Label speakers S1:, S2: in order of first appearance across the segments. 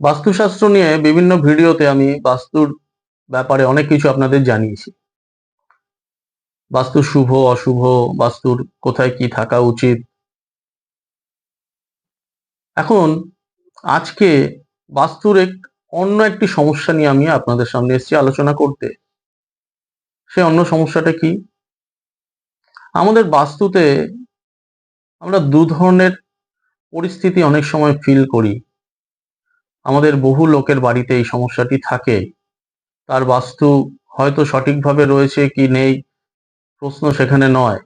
S1: বাস্তুশাস্ত্র নিয়ে বিভিন্ন ভিডিওতে আমি বাস্তুর ব্যাপারে অনেক কিছু আপনাদের জানিয়েছি। বাস্তু শুভ, অশুভ, বাস্তুর কোথায় কি থাকা উচিত? এখন আজকে বাস্তুর এক অন্য একটি সমস্যা নিয়ে আমি আপনাদের সামনে এসেছি আলোচনা করতে। সে অন্য সমস্যাটা কি? আমাদের বাস্তুতে আমরা দু ধরনের পরিস্থিতি অনেক সময় ফিল করি। আমাদের বহু লোকের বাড়িতে এই সমস্যাটি থাকে। তার বাস্তু হয়তো সঠিকভাবে রয়েছে কি নেই, প্রশ্ন সেখানে নয়।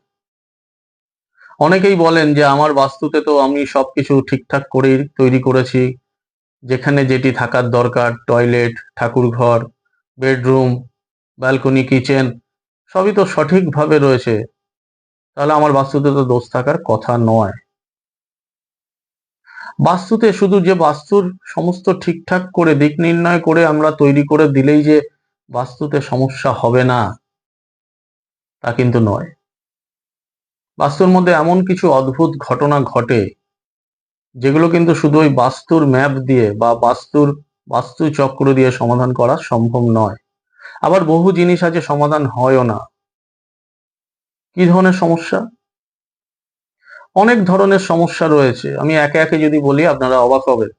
S1: অনেকেই বলেন যে, আমার বাস্তুতে তো আমি সবকিছু ঠিকঠাক করেই তৈরি করেছি। যেখানে যেটি থাকার দরকার, টয়লেট ঠাকুর ঘর বেডরুম, ব্যালকনি, কিচেন, সবই তো সঠিকভাবে রয়েছে। তাহলে আমার বাস্তুতে তো দোষ থাকার কথা নয়। বাস্তুতে শুধু যে বাস্তুর সমস্ত ঠিকঠাক করে, দিক নির্ণয় করে আমরা তৈরি করে দিলেই যে বাস্তুতে সমস্যা হবে না, তা কিন্তু নয়। বাস্তুর মধ্যে এমন কিছু অদ্ভুত ঘটনা ঘটে, যেগুলো কিন্তু শুধু ওই বাস্তুর ম্যাপ দিয়ে বা বাস্তুর বাস্তু চক্র দিয়ে সমাধান করা সম্ভব নয়। আবার বহু জিনিস আছে সমাধান হয়ও না। কি ধরনের সমস্যা? অনেক ধরনের সমস্যা রয়েছে। আমি একে একে যদি বলি, আপনারা অবাক হবেন।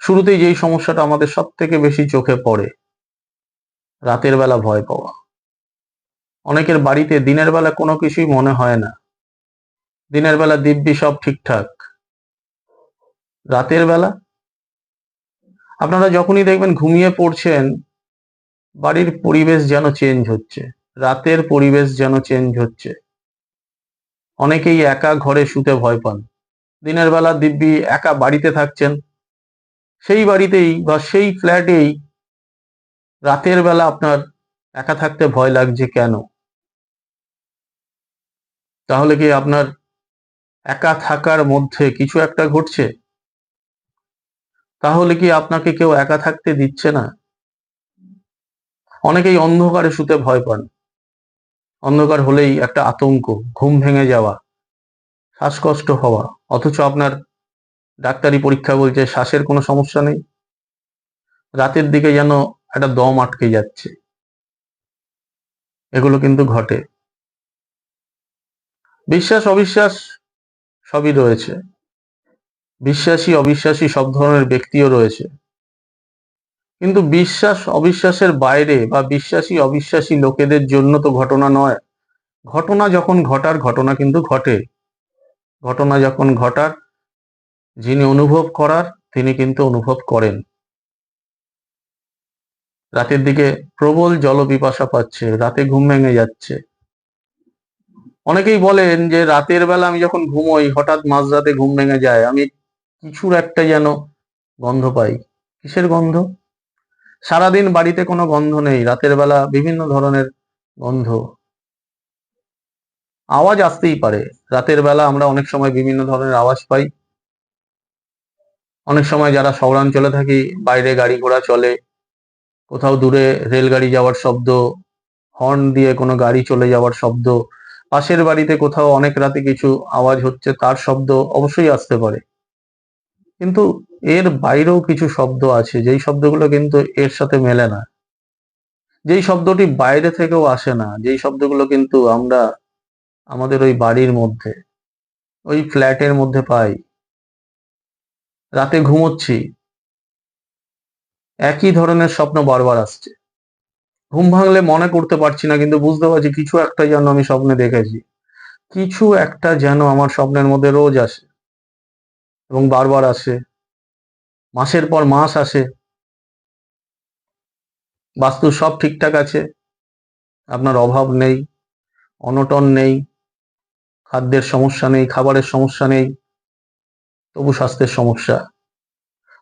S1: শুরুতেই যেই সমস্যাটা আমাদের সব থেকে বেশি চোখে পড়ে, রাতের বেলা ভয় পাওয়া। অনেকের বাড়িতে দিনের বেলা কোনো কিছুই মনে হয় না। দিনের বেলা দিব্যি সব ঠিকঠাক। রাতের বেলা? আপনারা যখনই দেখবেন ঘুমিয়ে পড়ছেন, বাড়ির পরিবেশ যেন চেঞ্জ হচ্ছে। রাতের পরিবেশ যেন চেঞ্জ হচ্ছে। অনেকেই একা ঘরে শুতে ভয় পান। দিনের বেলা দিব্যি একা বাড়িতে থাকছেন। সেই বাড়িতেই বা সেই ফ্ল্যাটেই রাতের বেলা আপনার একা থাকতে ভয় লাগছে কেন? তাহলে কি আপনার একা থাকার মধ্যে কিছু একটা ঘটছে? তাহলে কি আপনাকে কেউ একা থাকতে দিচ্ছে না? অনেকেই অন্ধকারে শুতে ভয় পান। অন্ধকার হলেই একটা আতঙ্ক, ঘুম ভেঙে যাওয়া, শ্বাসকষ্ট হওয়া, অথচ আপনার ডাক্তারি পরীক্ষা বলছে শ্বাসের কোনো সমস্যা নেই। রাতের দিকে যেন একটা দম আটকে যাচ্ছে। এগুলো কিন্তু ঘটে। বিশ্বাস, অবিশ্বাস সবই রয়েছে। বিশ্বাসী, অবিশ্বাসী সব ধরনের ব্যক্তিও রয়েছে। কিন্তু বিশ্বাস অবিশ্বাসের বাইরে বা বিশ্বাসী অবিশ্বাসী লোকেদের জন্য তো ঘটনা নয়। ঘটনা যখন ঘটার, ঘটনা কিন্তু ঘটে। ঘটনা যখন ঘটার, যিনি অনুভব করার, তিনি কিন্তু অনুভব করেন। রাতের দিকে প্রবল জল পিপাসা পাচ্ছে, রাতে ঘুম ভেঙে যাচ্ছে। অনেকেই বলেন যে রাতের বেলা আমি যখন ঘুমোই, হঠাৎ মাঝরাতে ঘুম ভেঙে যায়, আমি কিছুর একটা যেন গন্ধ পাই। কিসের গন্ধ? সারাদিন বাড়িতে কোনো গন্ধ নেই, রাতের বেলা বিভিন্ন ধরনের গন্ধ। আওয়াজ আসতেই পারে। রাতের বেলা আমরা অনেক সময় বিভিন্ন ধরনের আওয়াজ পাই। অনেক সময় যারা শহরাঞ্চলে থাকি, বাইরে গাড়ি ঘোড়া চলে, কোথাও দূরে রেলগাড়ি যাওয়ার শব্দ, হর্ন দিয়ে কোনো গাড়ি চলে যাওয়ার শব্দ, পাশের বাড়িতে কোথাও অনেক রাতে কিছু আওয়াজ হচ্ছে তার শব্দ অবশ্যই আসতে পারে। কিন্তু এর বাইরেও কিছু শব্দ আছে, যেই শব্দগুলো কিন্তু এর সাথে মেলে না। যেই শব্দটি বাইরে থেকেও আসে না, যেই শব্দগুলো কিন্তু আমরা আমাদের ওই বাড়ির মধ্যে, ওই ফ্ল্যাটের মধ্যে পাই। রাতে ঘুমোচ্ছি। একই ধরনের স্বপ্ন বারবার আসছে। ঘুম ভাঙলে মনে করতে পারছি না, কিন্তু বুঝতে পারছি কিছু একটা যেন আমি স্বপ্নে দেখেছি। কিছু একটা যেন আমার স্বপ্নের মধ্যে রোজ আসে। এবং বারবার আসে। মাসের পর মাস আসে। বাস্তু সব ঠিকঠাক আছে। আপনার অভাব নেই, অনটন নেই, খাদ্যের সমস্যা নেই, খাবারের সমস্যা নেই, তবু স্বাস্থ্যের সমস্যা।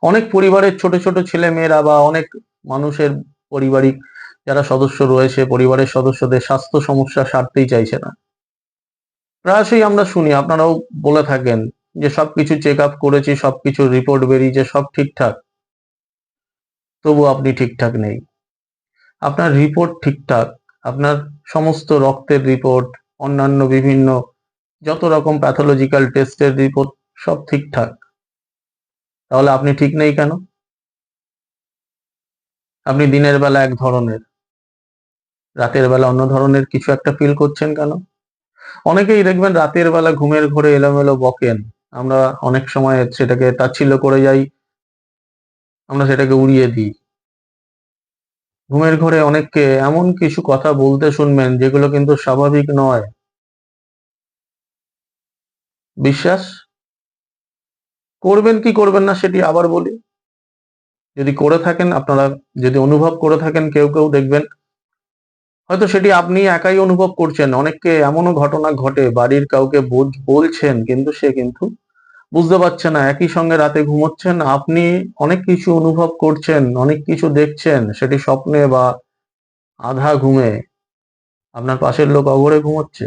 S1: অনেক পরিবারের ছোট ছোট ছেলে মেয়েরা বা অনেক মানুষের পারিবারিক যারা সদস্য রয়েছে, পরিবারের সদস্যদের স্বাস্থ্য সমস্যা সারতেই চাইছে না। প্রায়শই আমরা শুনি, আপনারাও বলে থাকেন যে সবকিছু চেক আপ করেছি, সবকিছু রিপোর্ট বেরিয়েছে, সব ঠিকঠাক। তবু আপনি ঠিকঠাক নেই। আপনার রিপোর্ট ঠিকঠাক, আপনার সমস্ত রক্তের রিপোর্ট অন্যান্য বিভিন্ন, যত রকম প্যাথোলজিক্যাল টেস্টের রিপোর্ট সব ঠিকঠাক। তাহলে আপনি ঠিক নেই কেন? আপনি দিনের বেলা এক ধরনের, রাতের বেলা অন্য ধরনের কিছু একটা ফিল করছেন কেন? অনেকেই দেখবেন রাতের বেলা ঘুমের ঘরে এলোমেলো বকেন। আমরা অনেক সময় সেটাকে তাচ্ছিল্য করে যাই, আমরা সেটাকে উড়িয়ে দিই। ঘুমের ঘরে অনেককে এমন কিছু কথা বলতে শুনবেন যেগুলো কিন্তু স্বাভাবিক নয়। বিশ্বাস? করবেন কি করবেন না সেটি আবার বলি। যদি করে থাকেন, আপনারা যদি অনুভব করে থাকেন, কেউ কেউ দেখবেন হয়তো সেটি আপনি একাই অনুভব করছেন। অনেককে এমনও ঘটনা ঘটে, বাড়ির কাউকে বলছেন, কিন্তু সে কিন্তু বুঝতে পারছে না। একই সঙ্গে রাতে ঘুমোচ্ছেন। আপনি অনেক কিছু অনুভব করছেন, অনেক কিছু দেখছেন, সেটি স্বপ্নে বা আধা ঘুমে আপনার পাশের লোক অঘরে ঘুমোচ্ছে।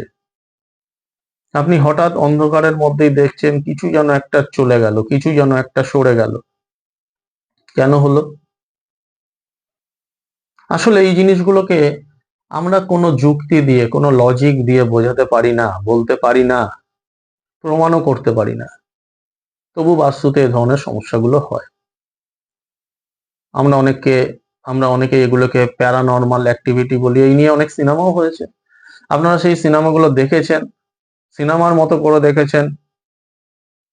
S1: আপনি হঠাৎ অন্ধকারের মধ্যেই দেখছেন, কিছু যেন একটা চলে গেল, কিছু যেন একটা সরে গেল। কেন হলো? আসলে এই জিনিসগুলোকে আমরা কোনো যুক্তি দিয়ে, কোনো লজিক দিয়ে বোঝাতে পারি না, বলতে পারি না, প্রমাণও করতে পারি না। তবু বাস্তুতে এ ধরনের সমস্যাগুলো হয়। আমরা অনেককে, আমরা অনেকে এগুলোকে প্যারানর্মাল অ্যাক্টিভিটি বলি, এই নিয়ে অনেক সিনেমাও হয়েছে। আপনারা সেই সিনেমাগুলো দেখেছেন সিনেমার মতো করে দেখেছেন।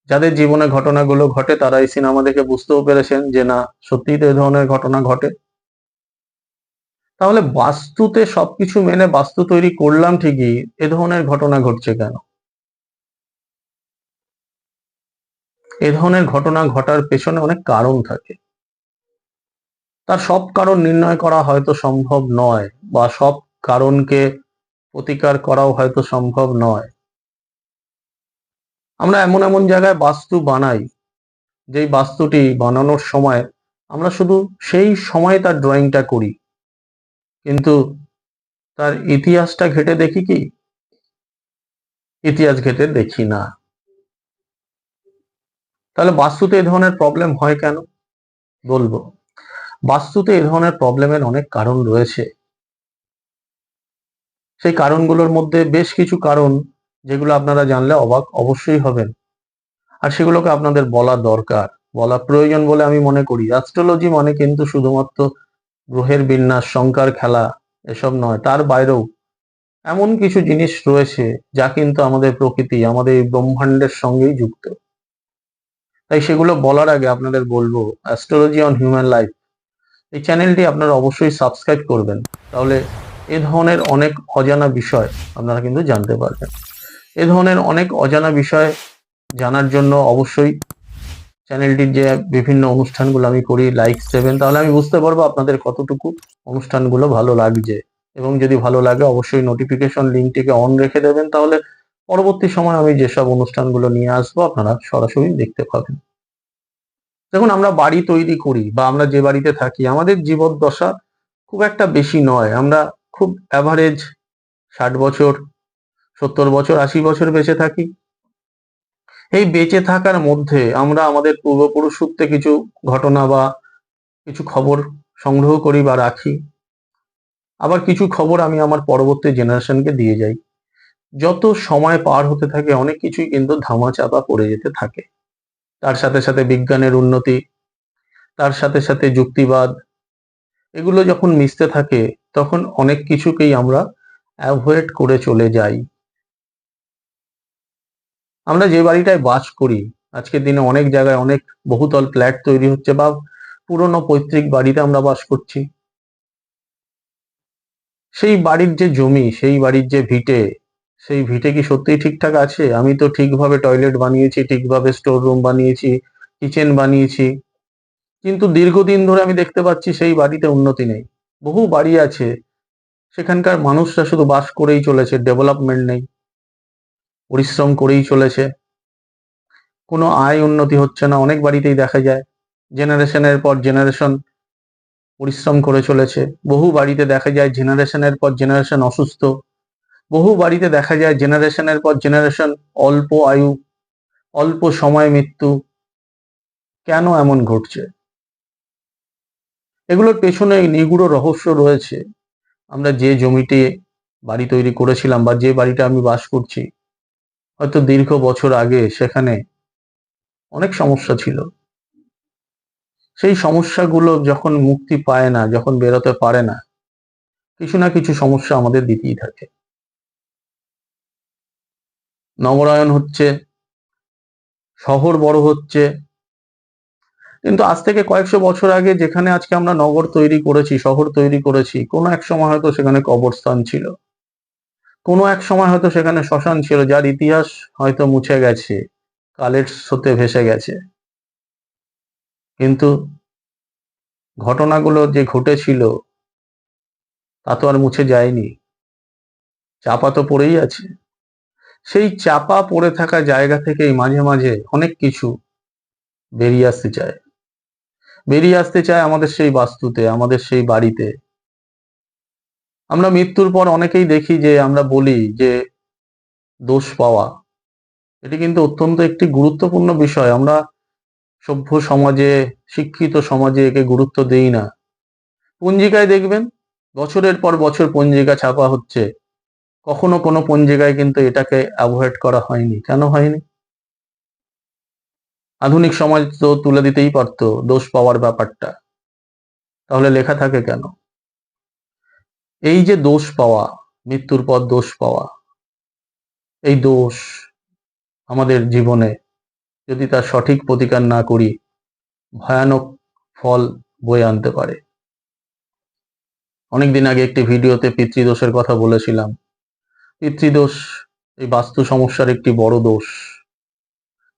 S1: যাদের জীবনে ঘটনাগুলো ঘটে, তারা এই সিনেমা দেখে বুঝতেও পেরেছেন যে না, সত্যিই তো এ ধরনের ঘটনা ঘটে। তাহলে বাস্তুতে সবকিছু মেনে বাস্তু তৈরি করলাম ঠিকই, এ ধরনের ঘটনা ঘটছে কেন? এ ধরনের ঘটনা ঘটার পেছনে অনেক কারণ থাকে। তার সব কারণ নির্ণয় করা হয়তো সম্ভব নয়, বা সব কারণকে প্রতিকার করাও হয়তো সম্ভব নয়। আমরা এমন এমন জায়গায় বাস্তু বানাই, যেই বাস্তুটি বানানোর সময় আমরা শুধু সেই সময় তার ড্রয়িংটা করি। কিন্তু তার ইতিহাসটা ঘেটে দেখি কি? ইতিহাস ঘেটে দেখি না। তাহলে বাস্তুতে এ ধরনের প্রবলেম হয় কেন? বলব। বাস্তুতে এ ধরনের প্রবলেমের অনেক কারণ রয়েছে। সেই কারণগুলোর মধ্যে বেশ কিছু কারণ যেগুলো আপনারা জানলে অবাক অবশ্যই হবেন। আর সেগুলোকে আপনাদের বলা দরকার। বলা প্রয়োজন বলে আমি মনে করি। অ্যাস্ট্রোলজি মানে কিন্তু শুধুমাত্র গ্রহের বিন্যাস সংখ্যার খেলা, এসব নয়, তার বাইরেও এমন কিছু জিনিস রয়েছে যা কিন্তু আমাদের প্রকৃতি, আমাদের এই ব্রহ্মাণ্ডের সঙ্গেই যুক্ত। তাই সেগুলো বলার আগে আপনাদের বলব অ্যাস্ট্রোলজি অন হিউম্যান লাইফ এই চ্যানেলটি আপনারা অবশ্যই সাবস্ক্রাইব করবেন। তাহলে এ ধরনের অনেক অজানা বিষয় আপনারা কিন্তু জানতে পারবেন। এ ধরনের অনেক অজানা বিষয় জানার জন্য অবশ্যই চ্যানেলটির যে বিভিন্ন অনুষ্ঠানগুলো আমি করি লাইকস দেবেন তাহলে আমি বুঝতে পারব আপনাদের কতটুকু অনুষ্ঠানগুলো ভালো লাগছে। এবং যদি ভালো লাগে, অবশ্যই নোটিফিকেশন লিঙ্কটিকে অন রেখে দেবেন, তাহলে পরবর্তী সময় আমি যেসব অনুষ্ঠানগুলো নিয়ে আসব, আপনারা সরাসরি দেখতে পাবেন। দেখুন, আমরা বাড়ি তৈরি করি, বা আমরা যে বাড়িতে থাকি, আমাদের জীবদ্দশা খুব একটা বেশি নয়। আমরা খুব অ্যাভারেজ ষাট বছর, সত্তর বছর, আশি বছর বেঁচে থাকি। এই বেঁচে থাকার মধ্যে আমরা আমাদের পূর্বপুরুষ সূত্রে কিছু ঘটনা বা কিছু খবর সংগ্রহ করি বা রাখি। আবার কিছু খবর আমি আমার পরবর্তী জেনারেশনকে দিয়ে যাই। যত সময় পার হতে থাকে, অনেক কিছুই কিন্তু ধামাচাপা পড়ে যেতে থাকে। তার সাথে সাথে বিজ্ঞানের উন্নতি, তার সাথে সাথে যুক্তিবাদ, এগুলো যখন মিশতে থাকে, তখন অনেক কিছুকেই আমরা অ্যাভয়েড করে চলে যাই। আমরা যে বাড়িটায় বাস করি, আজকের দিনে অনেক জায়গায় অনেক বহুতল ফ্ল্যাট তৈরি হচ্ছে বা পুরনো পৈতৃক বাড়িতে আমরা বাস করছি। সেই বাড়ির যে জমি, সেই বাড়ির যে ভিটে, সেই ভিটে কি সত্যিই ঠিকঠাক আছে? আমি তো ঠিকভাবে টয়লেট বানিয়েছি, ঠিকভাবে স্টোর রুম বানিয়েছি কিচেন বানিয়েছি। কিন্তু দীর্ঘদিন ধরে আমি দেখতে পাচ্ছি সেই বাড়িতে উন্নতি নেই। বহু বাড়ি আছে, সেখানকার মানুষরা শুধু বাস করেই চলেছে ডেভেলপমেন্ট নেই। পরিশ্রম করেই চলেছে। কোনো আয় উন্নতি হচ্ছে না, অনেক বাড়িতেই দেখা যায়। জেনারেশনের পর জেনারেশন পরিশ্রম করে চলেছে। বহু বাড়িতে দেখা যায় জেনারেশনের পর জেনারেশন অসুস্থ। বহু বাড়িতে দেখা যায় জেনারেশনের পর জেনারেশন অল্প আয়ু, অল্প সময় মৃত্যু। কেন এমন ঘটছে? এগুলোর পেছনে নিগুড় রহস্য রয়েছে। আমরা যে জমিতে বাড়ি তৈরি করেছিলাম বা যে বাড়িটা আমি বাস করছি হয়তো দীর্ঘ বছর আগে সেখানে অনেক সমস্যা ছিল। সেই সমস্যাগুলো যখন মুক্তি পায় না, যখন বেরোতে পারে না, কিছু না কিছু সমস্যা আমাদের দিতেই থাকে। নগরায়ন হচ্ছে, শহর বড় হচ্ছে। কিন্তু আজ থেকে কয়েকশো বছর আগে যেখানে আজকে আমরা নগর তৈরি করেছি, শহর তৈরি করেছি, কোনো এক সময় হয়তো সেখানে কবরস্থান ছিল। কোনো এক সময় হয়তো সেখানে শ্মশান ছিল, যার ইতিহাস হয়তো মুছে গেছে, কালের স্রোতে ভেসে গেছে। কিন্তু ঘটনাগুলো যে ঘটেছিল, তা তো আর মুছে যায়নি। চাপা তো পড়েই আছে। সেই চাপা পড়ে থাকা জায়গা থেকেই মাঝে মাঝে অনেক কিছু বেরিয়ে আসতে চায়। বেরিয়ে আসতে চায় আমাদের সেই বাস্তুতে, আমাদের সেই বাড়িতে। আমরা মৃত্যুর পর অনেকেই দেখি যে আমরা বলি যে দোষ পাওয়া। এটি কিন্তু অত্যন্ত একটি গুরুত্বপূর্ণ বিষয়। আমরা সভ্য সমাজে, শিক্ষিত সমাজে একে গুরুত্ব দেই না। পঞ্জিকায় দেখবেন, বছরের পর বছর পঞ্জিকা ছাপা হচ্ছে। কখনো কোনো পঞ্জিকায় কিন্তু এটাকে অ্যাভয়েড করা হয়নি। কেন হয়নি? আধুনিক সমাজ তো তুলে দিতেই পারতো দোষ পাওয়ার ব্যাপারটা। তাহলে লেখা থাকে কেন? এই যে দোষ পাওয়া, মৃত্যুর পর দোষ পাওয়া, এই দোষ আমাদের জীবনে যদি তার সঠিক প্রতিকার না করি, ভয়ানক ফল বয়ে আনতে পারে। অনেকদিন আগে একটি ভিডিওতে পিতৃদোষের কথা বলেছিলাম। পিতৃদোষ এই বাস্তু সমস্যার একটি বড় দোষ।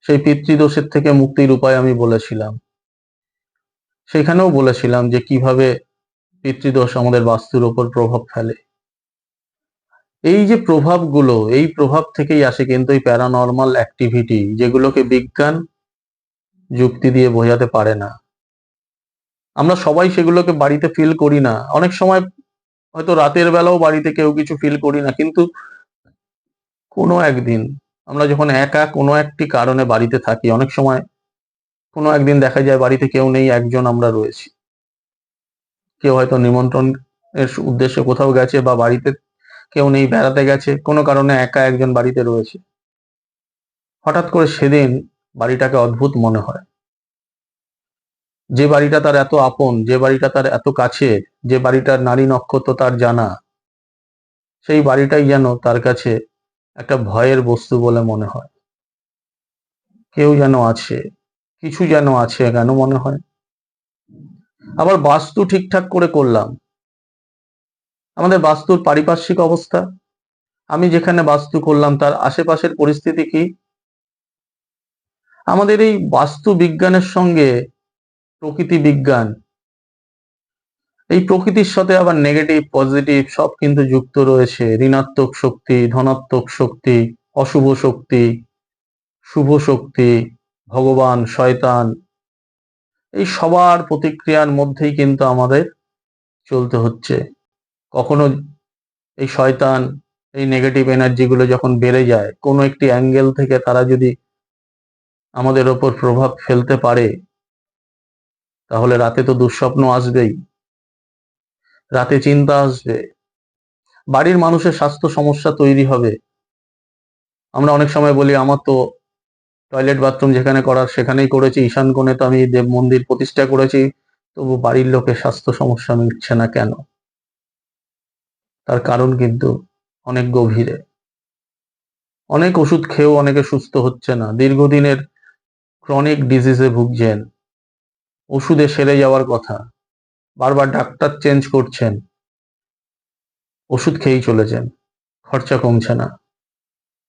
S1: সেই পিতৃদোষের থেকে মুক্তির উপায় আমি বলেছিলাম। সেখানেও বলেছিলাম যে কীভাবে পিতৃদোষ আমাদের বাস্তুর ওপর প্রভাব ফেলে। এই যে প্রভাবগুলো, এই প্রভাব থেকেই আসে কিন্তু এই প্যারানর্মাল অ্যাক্টিভিটি যেগুলোকে বিজ্ঞান যুক্তি দিয়ে বোঝাতে পারে না। আমরা সবাই সেগুলোকে বাড়িতে ফিল করি না। অনেক সময় হয়তো রাতের বেলাও বাড়িতে কেউ কিছু ফিল করি না, কিন্তু কোনো একদিন আমরা যখন একা কোনো একটি কারণে বাড়িতে থাকি, অনেক সময় কোনো একদিন দেখা যায় বাড়িতে কেউ নেই, একজন আমরা রয়েছি। কেউ হয়তো নিমন্ত্রণ এর উদ্দেশ্যে কোথাও গেছে বা বাড়িতে কেউ নেই, বেড়াতে গেছে, কোনো কারণে একা একজন বাড়িতে রয়েছে। হঠাৎ করে সেদিন বাড়িটাকে অদ্ভুত মনে হয়। যে বাড়িটা তার এত আপন, যে বাড়িটা তার এত কাছে, যে বাড়িটার নারী নক্ষত্র তার জানা, সেই বাড়িটাই যেন তার কাছে একটা ভয়ের বস্তু বলে মনে হয়। কেউ যেন আছে, কিছু যেন আছে কেন মনে হয়? আবার বাস্তু ঠিকঠাক করে করলাম। আমাদের বাস্তুর পারিপার্শ্বিক অবস্থা। আমি যেখানে বাস্তু করলাম, তার আশেপাশের পরিস্থিতি কি? আমাদের এই বাস্তু বিজ্ঞানের সঙ্গে প্রকৃতি বিজ্ঞান। এই প্রকৃতির সাথে আবার নেগেটিভ পজিটিভ সব কিন্তু যুক্ত রয়েছে। ঋণাত্মক শক্তি, ধনাত্মক শক্তি, অশুভ শক্তি, শুভ শক্তি, ভগবান, শয়তান এই সবার প্রতিক্রিয়ার মধ্যেই কিন্তু আমাদের চলতে হচ্ছে। কখনো এই শয়তান, এই নেগেটিভ এনার্জিগুলো যখন বেড়ে যায়, কোনো একটি অ্যাঙ্গেল থেকে তারা যদি আমাদের ওপর প্রভাব ফেলতে পারে, তাহলে রাতে তো দুঃস্বপ্ন আসবেই। রাতে চিন্তা আসবে। বাড়ির মানুষের স্বাস্থ্য সমস্যা তৈরি হবে। আমরা অনেক সময় বলি, আমার তো টয়লেট বাথরুম যেখানে করার সেখানেই করেছি। ঈশান কোণে তো আমি দেব মন্দির প্রতিষ্ঠা করেছি। তবু বাড়ির লোকের স্বাস্থ্য সমস্যা মিটছে না কেন? তার কারণ কিন্তু অনেক গভীরে। অনেক ওষুধ খেয়েও অনেকে সুস্থ হচ্ছে না। দীর্ঘদিনের ক্রনিক ডিজিজে ভুগছেন। ওষুধে সেরে যাওয়ার কথা। বারবার ডাক্তার চেঞ্জ করছেন। ওষুধ খেয়েই চলেছেন। খরচা কমছে না।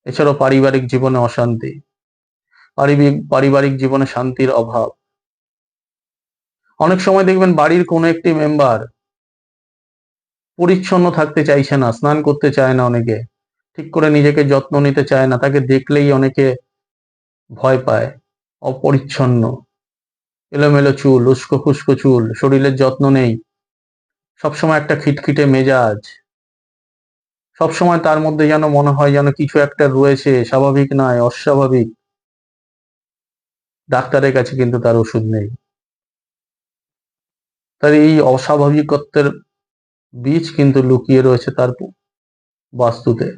S1: এছাড়াও পারিবারিক জীবনে অশান্তি। পারিবারিক পারিবারিক জীবনে শান্তির অভাব। অনেক সময় দেখবেন বাড়ির কোনো একটি মেম্বার পরিচ্ছন্ন থাকতে চাইছে না, স্নান করতে চায় না অনেকে, ঠিক করে নিজেকে যত্ন নিতে চায় না, তাকে দেখলেই অনেকে ভয় পায়, অপরিচ্ছন্ন, এলোমেলো চুল, উস্কো খুস্কো চুল, শরীরের যত্ন নেই, সবসময় একটা খিটখিটে মেজাজ, সবসময় তার মধ্যে যেন মনে হয় যেন কিছু একটা রয়েছে, স্বাভাবিক নয়, অস্বাভাবিক ডাক্তারের কাছে কিন্তু তার ওষুধ নেই। তার এই অস্বাভাবিকত্বের বীজ কিন্তু লুকিয়ে রয়েছে তার বাস্তুতে।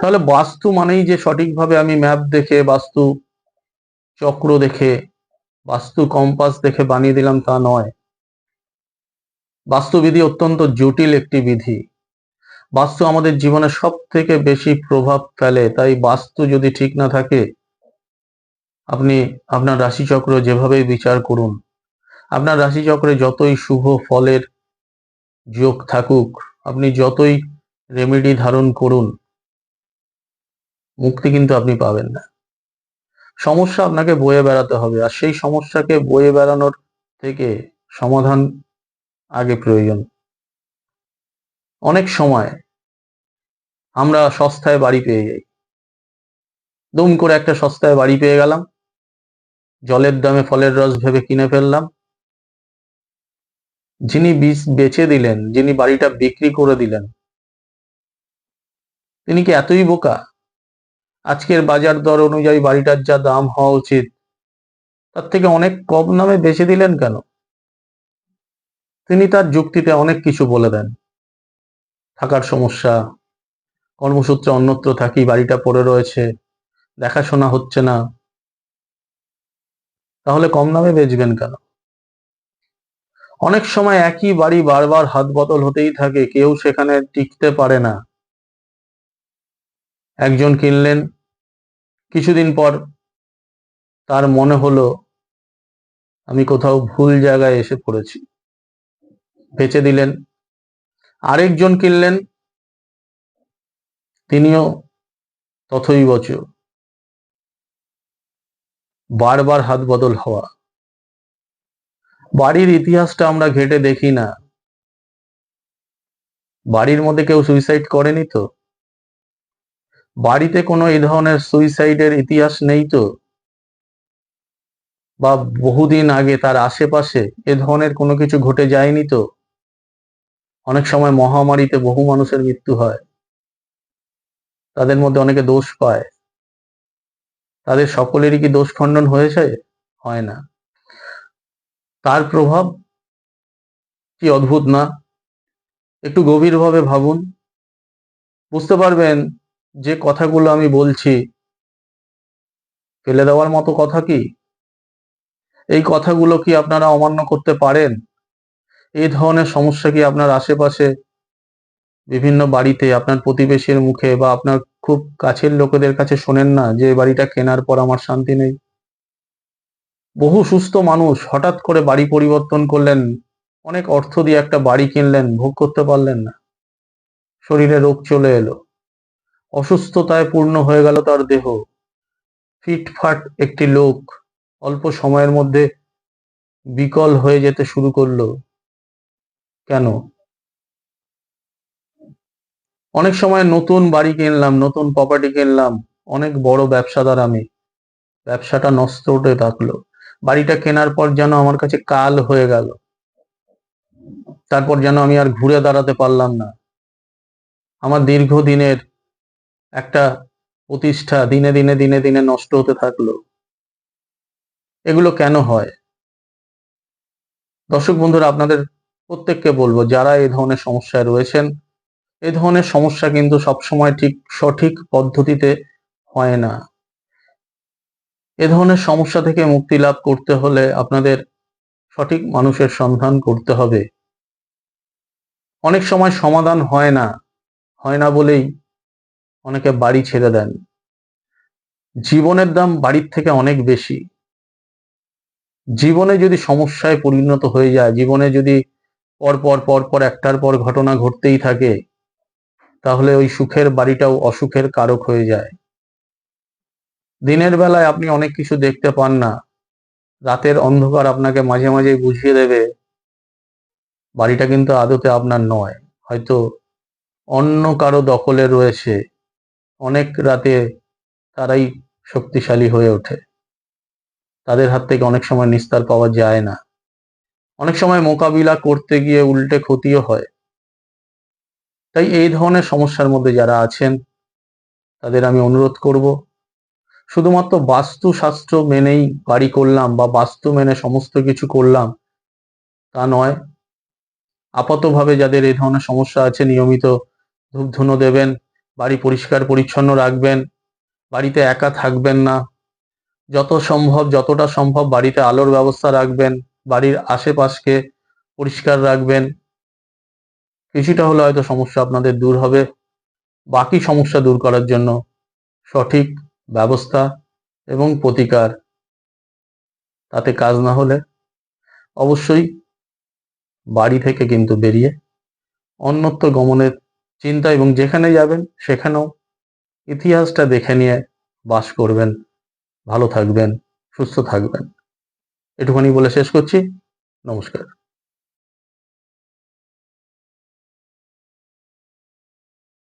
S1: তাহলে বাস্তু মানেই যে সঠিকভাবে আমি ম্যাপ দেখে, বাস্তু চক্র দেখে, বাস্তু কম্পাস দেখে বানিয়ে দিলাম তা নয়। বাস্তুবিধি অত্যন্ত জটিল একটি বিধি। বাস্তু আমাদের জীবনে সব থেকে বেশি প্রভাব ফেলে, তাই বাস্তু যদি ঠিক না থাকে আপনি আপনার রাশিচক্র যেভাবেই বিচার করুন, আপনার রাশিচক্রে যতই শুভ ফলের যোগ থাকুক, আপনি যতই রেমেডি ধারণ করুন, মুক্তি কিন্তু আপনি পাবেন না। সমস্যা আপনাকে বয়ে বেড়াতে হবে, আর সেই সমস্যাকে বয়ে বেড়ানোর থেকে সমাধান আগে প্রয়োজন। অনেক সময় আমরা সস্তায় বাড়ি পেয়ে যাই। দুম করে একটা সস্তায় বাড়ি পেয়ে গেলাম জলের দামে ফলের রস ভেবে কিনে ফেললাম। যিনি বীজ বেচে দিলেন, যিনি বাড়িটা বিক্রি করে দিলেন, তিনি কি এতই বোকা? আজকের বাজার দর অনুযায়ী বাড়িটার যা দাম হওয়া উচিত, তার থেকে অনেক কম দামে বেচে দিলেন কেন? তিনি তার যুক্তিতে অনেক কিছু বলে দেন। থাকার সমস্যা, কর্মসূত্রে অন্যত্র থাকি, বাড়িটা পড়ে রয়েছে, দেখাশোনা হচ্ছে না তাহলে কম দামে বেচবেন কেন? অনেক সময় একই বাড়ি বারবার হাত বদল হতেই থাকে, কেউ সেখানে টিকতে পারে না। একজন কিনলেন, কিছুদিন পর তার মনে হলো, আমি কোথাও ভুল জায়গায় এসে পড়েছি। বেচে দিলেন। আরেকজন কিনলেন, তিনিও তথই বচ বারবার হাত বদল হওয়া। বাড়ির ইতিহাসটা আমরা ঘেটে দেখি না। বাড়ির মধ্যে কেউ সুইসাইড করেনি তো? বাড়িতে কোনো এই ধরনের সুইসাইডের ইতিহাস নেই তো? বা বহুদিন আগে তার আশেপাশে এ ধরনের কোনো কিছু ঘটে যায়নি তো? অনেক সময় মহামারীতে বহু মানুষের মৃত্যু হয়। তাদের মধ্যে অনেকে দোষ পায়। তাদের সকলেরই কি দোষ খণ্ডন হয়েছে? হয় না। তার প্রভাব কি অদ্ভুত না? একটু গভীরভাবে ভাবুন। বুঝতে পারবেন যে কথাগুলো আমি বলছি। ফেলে দেওয়ার মতো কথা কি? এই কথাগুলো কি আপনারা অমান্য করতে পারেন? এই ধরনের সমস্যা কি আপনার আশেপাশে বিভিন্ন বাড়িতে, আপনার প্রতিবেশীর মুখে বা আপনার খুব কাছের লোকেদের কাছে শোনেন না যে বাড়িটা কেনার পর আমার শান্তি নেই। বহু সুস্থ মানুষ হঠাৎ করে বাড়ি পরিবর্তন করলেন, অনেক অর্থ দিয়ে একটা বাড়ি কিনলেন, ভোগ করতে পারলেন না। শরীরে রোগ চলে এলো। অসুস্থতায় পূর্ণ হয়ে গেল তার দেহ। ফিটফাট একটি লোক অল্প সময়ের মধ্যে বিকল হয়ে যেতে শুরু করল। কেন? অনেক সময় নতুন বাড়ি কিনলাম, নতুন প্রপার্টি কিনলাম, অনেক বড় ব্যবসাদার আমি। ব্যবসাটা নষ্ট হতে থাকল। বাড়িটা কেনার পর যেন আমার কাছে কাল হয়ে গেল। তারপর যেন আমি আর ঘুরে দাঁড়াতে পারলাম না। আমার দীর্ঘদিনের একটা প্রতিষ্ঠা দিনে দিনে দিনে দিনে নষ্ট হতে থাকল। এগুলো কেন হয়? দর্শক বন্ধুরা, আপনাদের প্রত্যেককে বলব, যারা এই ধরনের সমস্যায় রয়েছেন এই ধরনের সমস্যা কিন্তু সবসময় ঠিক সঠিক পদ্ধতিতে হয় না। এ ধরনের সমস্যা থেকে মুক্তি লাভ করতে হলে আপনাদের সঠিক মানুষের সন্ধান করতে হবে। অনেক সময় সমাধান হয় না হয় না বলেই অনেকে বাড়ি ছেড়ে দেন। জীবনের দাম বাড়ির থেকে অনেক বেশি। জীবনে যদি সমস্যায় পরিণত হয়ে যায়, জীবনে যদি পর পর পর পর একটার পর ঘটনা ঘটতেই থাকে তাহলে ওই সুখের বাড়িটাও অসুখের কারক হয়ে যায়। দিনের বেলায় আপনি অনেক কিছু দেখতে পান না। রাতের অন্ধকার আপনাকে মাঝে মাঝে বুঝিয়ে দেবে, বাড়িটা কিন্তু আদতে আপনার নয়। হয়তো অন্য কারও দখলে রয়েছে। অনেক রাতে তারাই শক্তিশালী হয়ে ওঠে। তাদের হাত থেকে অনেক সময় নিস্তার পাওয়া যায় না। অনেক সময় মোকাবিলা করতে গিয়ে উল্টে ক্ষতিও হয়। তাই এই ধরনের সমস্যার মধ্যে যারা আছেন, তাদের আমি অনুরোধ করব, শুধুমাত্র বাস্তু শাস্ত্র মেনেই বাড়ি করলাম বা বাস্তু মেনে সমস্ত কিছু করলাম, তা নয়। আপাতভাবে যাদের এই ধরনের সমস্যা আছে, নিয়মিত ধূপ ধুনো দেবেন, বাড়ি পরিষ্কার পরিচ্ছন্ন রাখবেন, বাড়িতে একা থাকবেন না, যত সম্ভব, যতটা সম্ভব বাড়িতে আলোর ব্যবস্থা রাখবেন, বাড়ির আশেপাশকে পরিষ্কার রাখবেন কিছুটা হলে হয়তো সমস্যা আপনাদের দূর হবে। বাকি সমস্যা দূর করার জন্য সঠিক ব্যবস্থা এবং প্রতিকার। তাতে কাজ না হলে অবশ্যই বাড়ি থেকে কিন্তু বেরিয়ে অন্যত্র গমনের চিন্তা এবং যেখানে যাবেন সেখানেও ইতিহাসটা দেখে নিয়ে বাস করবেন। ভালো থাকবেন, সুস্থ থাকবেন। এটুখানি বলে শেষ করছি। নমস্কার।